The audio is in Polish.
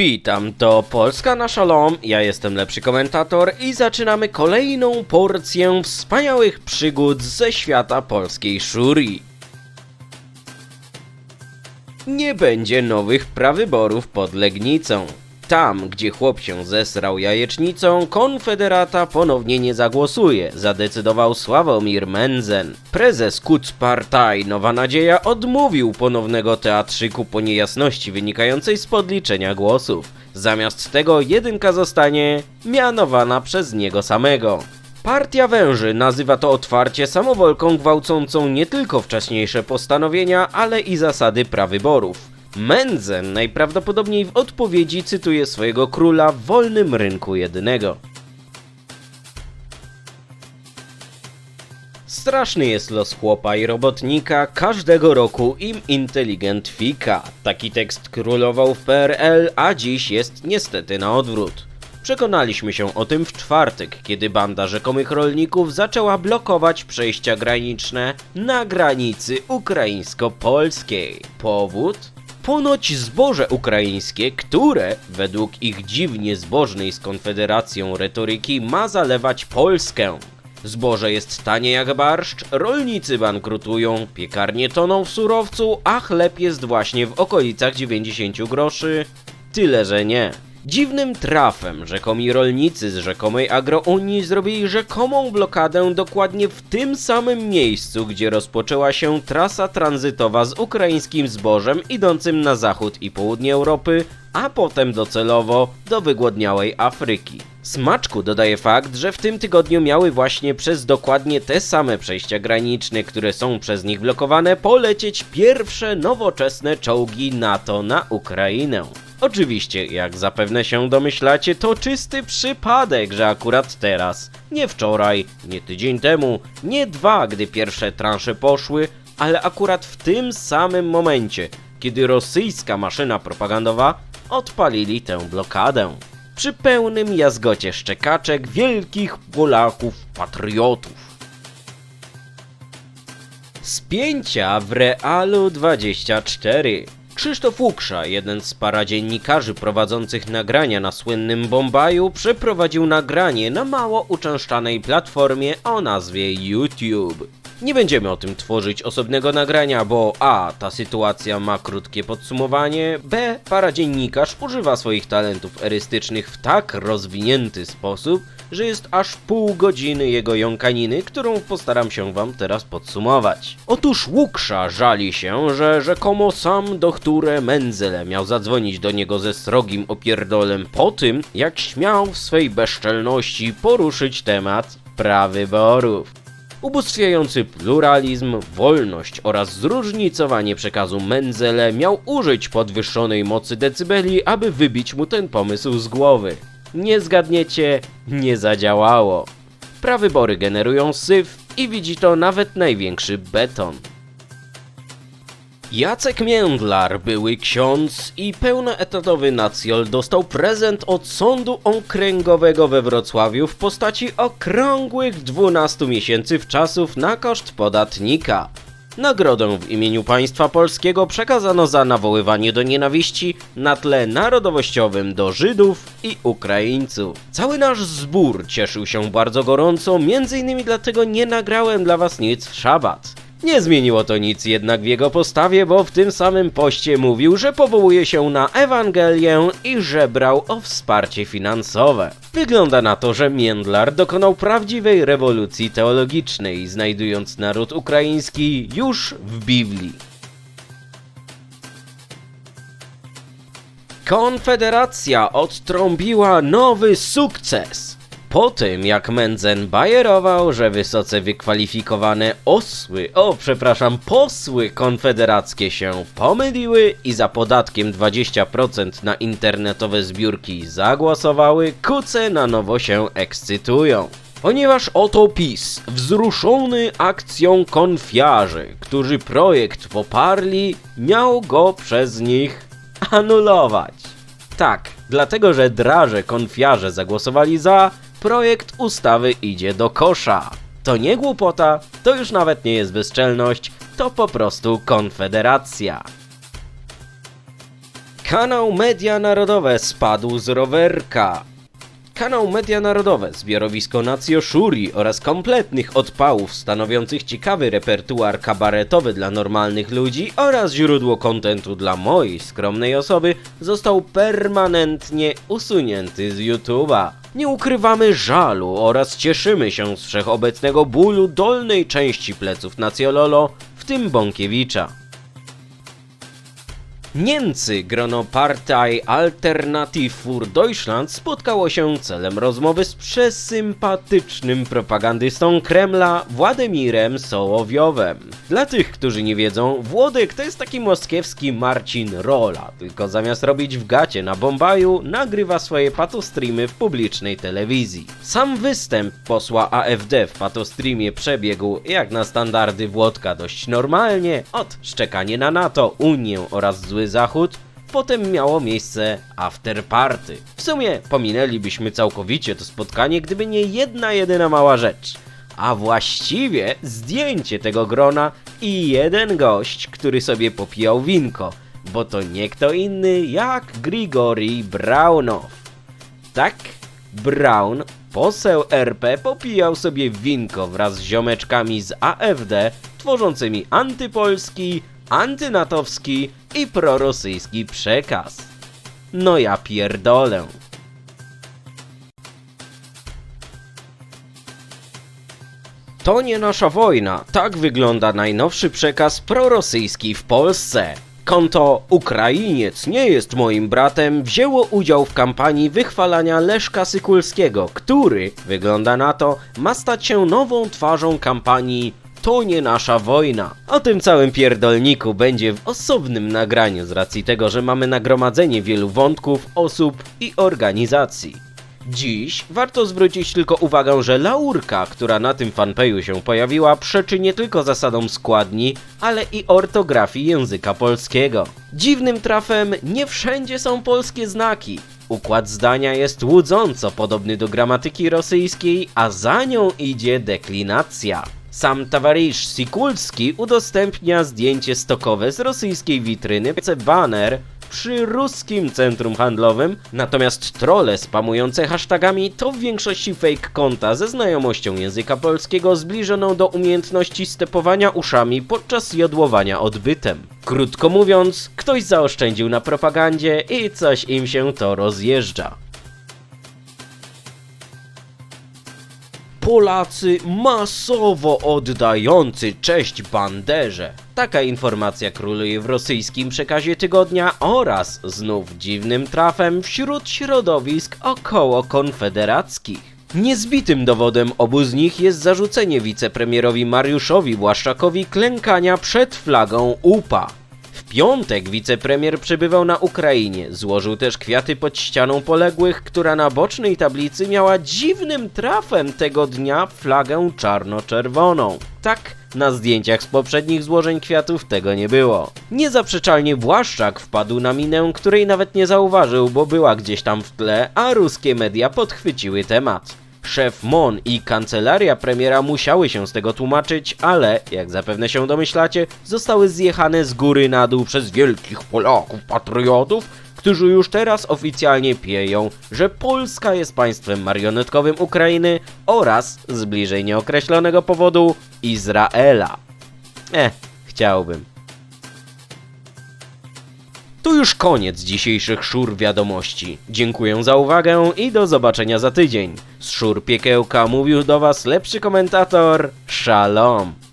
Witam, to Polska na Szalom, ja jestem lepszy komentator i zaczynamy kolejną porcję wspaniałych przygód ze świata polskiej szurii. Nie będzie nowych prawyborów pod Legnicą. Tam, gdzie chłop się zesrał jajecznicą, Konfederata ponownie nie zagłosuje, zadecydował Sławomir Menzen. Prezes Kutzpartaj Nowa Nadzieja odmówił ponownego teatrzyku po niejasności wynikającej z podliczenia głosów. Zamiast tego jedynka zostanie mianowana przez niego samego. Partia Węży nazywa to otwarcie samowolką gwałcącą nie tylko wcześniejsze postanowienia, ale i zasady prawyborów. Menzen najprawdopodobniej w odpowiedzi cytuje swojego króla w wolnym rynku jedynego. Straszny jest los chłopa i robotnika, każdego roku im inteligent fika. Taki tekst królował w PRL, a dziś jest niestety na odwrót. Przekonaliśmy się o tym w czwartek, kiedy banda rzekomych rolników zaczęła blokować przejścia graniczne na granicy ukraińsko-polskiej. Powód? Ponoć zboże ukraińskie, które, według ich dziwnie zbożnej z Konfederacją retoryki, ma zalewać Polskę. Zboże jest tanie jak barszcz, rolnicy bankrutują, piekarnie toną w surowcu, a chleb jest właśnie w okolicach 90 groszy. Tyle, że nie. Dziwnym trafem rzekomi rolnicy z rzekomej agrounii zrobili rzekomą blokadę dokładnie w tym samym miejscu, gdzie rozpoczęła się trasa tranzytowa z ukraińskim zbożem idącym na zachód i południe Europy, a potem docelowo do wygłodniałej Afryki. Smaczku dodaje fakt, że w tym tygodniu miały właśnie przez dokładnie te same przejścia graniczne, które są przez nich blokowane, polecieć pierwsze nowoczesne czołgi NATO na Ukrainę. Oczywiście, jak zapewne się domyślacie, to czysty przypadek, że akurat teraz, nie wczoraj, nie tydzień temu, nie dwa, gdy pierwsze transze poszły, ale akurat w tym samym momencie, kiedy rosyjska maszyna propagandowa odpalili tę blokadę. Przy pełnym jazgocie szczekaczek wielkich Polaków patriotów. Spięcia w Realu 24. Krzysztof Łuksza, jeden z paradziennikarzy prowadzących nagrania na słynnym Bombaju, przeprowadził nagranie na mało uczęszczanej platformie o nazwie YouTube. Nie będziemy o tym tworzyć osobnego nagrania, bo a. ta sytuacja ma krótkie podsumowanie, b. paradziennikarz używa swoich talentów erystycznych w tak rozwinięty sposób, że jest aż pół godziny jego jąkaniny, którą postaram się wam teraz podsumować. Otóż Łuksza żali się, że rzekomo sam dokture Menzele miał zadzwonić do niego ze srogim opierdolem po tym, jak śmiał w swej bezczelności poruszyć temat prawyborów. Ubóstwiający pluralizm, wolność oraz zróżnicowanie przekazu Menzele miał użyć podwyższonej mocy decybeli, aby wybić mu ten pomysł z głowy. Nie zgadniecie, nie zadziałało. Prawybory generują syf i widzi to nawet największy beton. Jacek Międlar, były ksiądz i pełnoetatowy nacjol dostał prezent od Sądu Okręgowego we Wrocławiu w postaci okrągłych 12 miesięcy wczasów na koszt podatnika. Nagrodę w imieniu państwa polskiego przekazano za nawoływanie do nienawiści na tle narodowościowym do Żydów i Ukraińców. Cały nasz zbór cieszył się bardzo gorąco, między innymi dlatego nie nagrałem dla was nic w szabat. Nie zmieniło to nic jednak w jego postawie, bo w tym samym poście mówił, że powołuje się na Ewangelię i żebrał o wsparcie finansowe. Wygląda na to, że Międlar dokonał prawdziwej rewolucji teologicznej, znajdując naród ukraiński już w Biblii. Konfederacja odtrąbiła nowy sukces. Po tym jak Menzen bajerował, że wysoce wykwalifikowane osły, o przepraszam, posły konfederackie się pomyliły i za podatkiem 20% na internetowe zbiórki zagłosowały, kuce na nowo się ekscytują. Ponieważ oto PiS, wzruszony akcją konfiarzy, którzy projekt poparli, miał go przez nich anulować. Tak, dlatego że draże konfiarze zagłosowali za, projekt ustawy idzie do kosza. To nie głupota, to już nawet nie jest bezczelność, to po prostu konfederacja. Kanał Media Narodowe spadł z rowerka. Kanał Media Narodowe, zbiorowisko Nacjoszuri oraz kompletnych odpałów stanowiących ciekawy repertuar kabaretowy dla normalnych ludzi oraz źródło kontentu dla mojej skromnej osoby został permanentnie usunięty z YouTube'a. Nie ukrywamy żalu oraz cieszymy się z wszechobecnego bólu dolnej części pleców Nacjololo, w tym Bąkiewicza. Niemcy, grono Partei Alternative für Deutschland spotkało się celem rozmowy z przesympatycznym propagandystą Kremla Władimirem Sołowiowem. Dla tych, którzy nie wiedzą, Włodek to jest taki moskiewski Marcin Rola, tylko zamiast robić w gacie na Bombaju, nagrywa swoje patostreamy w publicznej telewizji. Sam występ posła AfD w patostreamie przebiegł, jak na standardy Włodka, dość normalnie, od szczekanie na NATO, Unię oraz zły Zachód, potem miało miejsce afterparty. W sumie pominęlibyśmy całkowicie to spotkanie, gdyby nie jedna jedyna mała rzecz. A właściwie zdjęcie tego grona i jeden gość, który sobie popijał winko, bo to nie kto inny jak Grigori Braunow. Tak, Brown, poseł RP, popijał sobie winko wraz z ziomeczkami z AfD, tworzącymi antypolski, antynatowski i prorosyjski przekaz. No ja pierdolę. To nie nasza wojna. Tak wygląda najnowszy przekaz prorosyjski w Polsce. Konto Ukrainiec nie jest moim bratem wzięło udział w kampanii wychwalania Leszka Sykulskiego, który, wygląda na to, ma stać się nową twarzą kampanii To nie nasza wojna. O tym całym pierdolniku będzie w osobnym nagraniu z racji tego, że mamy nagromadzenie wielu wątków, osób i organizacji. Dziś warto zwrócić tylko uwagę, że laurka, która na tym fanpage'u się pojawiła, przeczy nie tylko zasadom składni, ale i ortografii języka polskiego. Dziwnym trafem nie wszędzie są polskie znaki. Układ zdania jest łudząco podobny do gramatyki rosyjskiej, a za nią idzie deklinacja. Sam towarzysz Sikulski udostępnia zdjęcie stokowe z rosyjskiej witryny, baner przy ruskim centrum handlowym, natomiast trolle spamujące hashtagami to w większości fake konta ze znajomością języka polskiego zbliżoną do umiejętności stepowania uszami podczas jodłowania odbytem. Krótko mówiąc, ktoś zaoszczędził na propagandzie i coś im się to rozjeżdża. Polacy masowo oddający cześć banderze. Taka informacja króluje w rosyjskim przekazie tygodnia oraz znów dziwnym trafem wśród środowisk około konfederackich. Niezbitym dowodem obu z nich jest zarzucenie wicepremierowi Mariuszowi Błaszczakowi klękania przed flagą UPA. Piątek wicepremier przebywał na Ukrainie. Złożył też kwiaty pod ścianą poległych, która na bocznej tablicy miała dziwnym trafem tego dnia flagę czarno-czerwoną. Tak, na zdjęciach z poprzednich złożeń kwiatów tego nie było. Niezaprzeczalnie Błaszczak wpadł na minę, której nawet nie zauważył, bo była gdzieś tam w tle, a ruskie media podchwyciły temat. Szef MON i kancelaria premiera musiały się z tego tłumaczyć, ale, jak zapewne się domyślacie, zostały zjechane z góry na dół przez wielkich Polaków, patriotów, którzy już teraz oficjalnie pieją, że Polska jest państwem marionetkowym Ukrainy oraz, z bliżej nieokreślonego powodu, Izraela. Eh, chciałbym. To już koniec dzisiejszych szur wiadomości. Dziękuję za uwagę i do zobaczenia za tydzień. Z szur piekiełka mówił do Was lepszy komentator. Shalom.